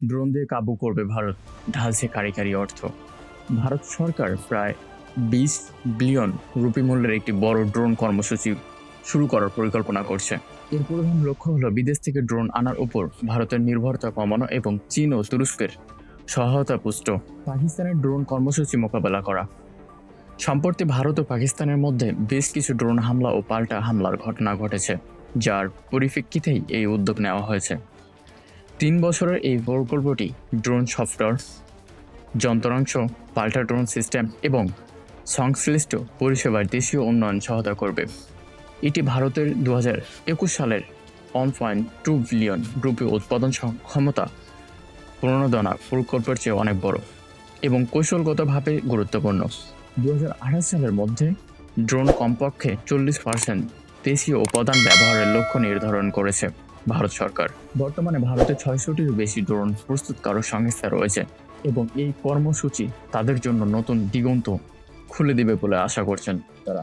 Drone দিয়ে কাবু করবে ভারত, ঢালছে কারি কারি অর্থ। ভারত সরকার প্রায় বিশ বিলিয়ন রুপি মূল্যের একটি বড় ড্রোন কর্মসূচি শুরু করার পরিকল্পনা করছে। এর প্রধান লক্ষ্য হলো বিদেশ থেকে ড্রোন আনার উপর ভারতের নির্ভরতা কমানো এবং চীন ও তুরস্কের সহায়তা পুষ্ট পাকিস্তানের ড্রোন কর্মসূচি মোকাবেলা করা। সম্প্রতি ভারত ও পাকিস্তানের মধ্যে বেশ কিছু ড্রোন হামলা ও পাল্টা হামলার ঘটনা ঘটেছে, যার পরিপ্রেক্ষিতেই এই উদ্যোগ নেওয়া হয়েছে। তিন বছরের এই প্রকল্পটি ড্রোন সফটওয়্যার, যন্ত্রাংশ, পাল্টা ড্রোন সিস্টেম এবং সংশ্লিষ্ট পরিষেবার দেশীয় উন্নয়ন সহায়তা করবে। এটি ভারতের দু একুশ সালের one point two billion rupee উৎপাদন ক্ষমতা প্রণোদনা প্রকল্পের চেয়ে অনেক বড় এবং কৌশলগতভাবে গুরুত্বপূর্ণ। দু হাজার আঠাশ সালের মধ্যে ড্রোন কমপক্ষে চল্লিশ পার্সেন্ট দেশীয় উপাদান ব্যবহারের লক্ষ্য নির্ধারণ করেছে। ভারত সরকার। বর্তমানে ভারতে ছয়শটির বেশি ড্রোন প্রস্তুতকারক সংস্থা রয়েছে এবং এই কর্মসূচি তাদের জন্য নতুন দিগন্ত খুলে দেবে বলে আশা করছেন তারা।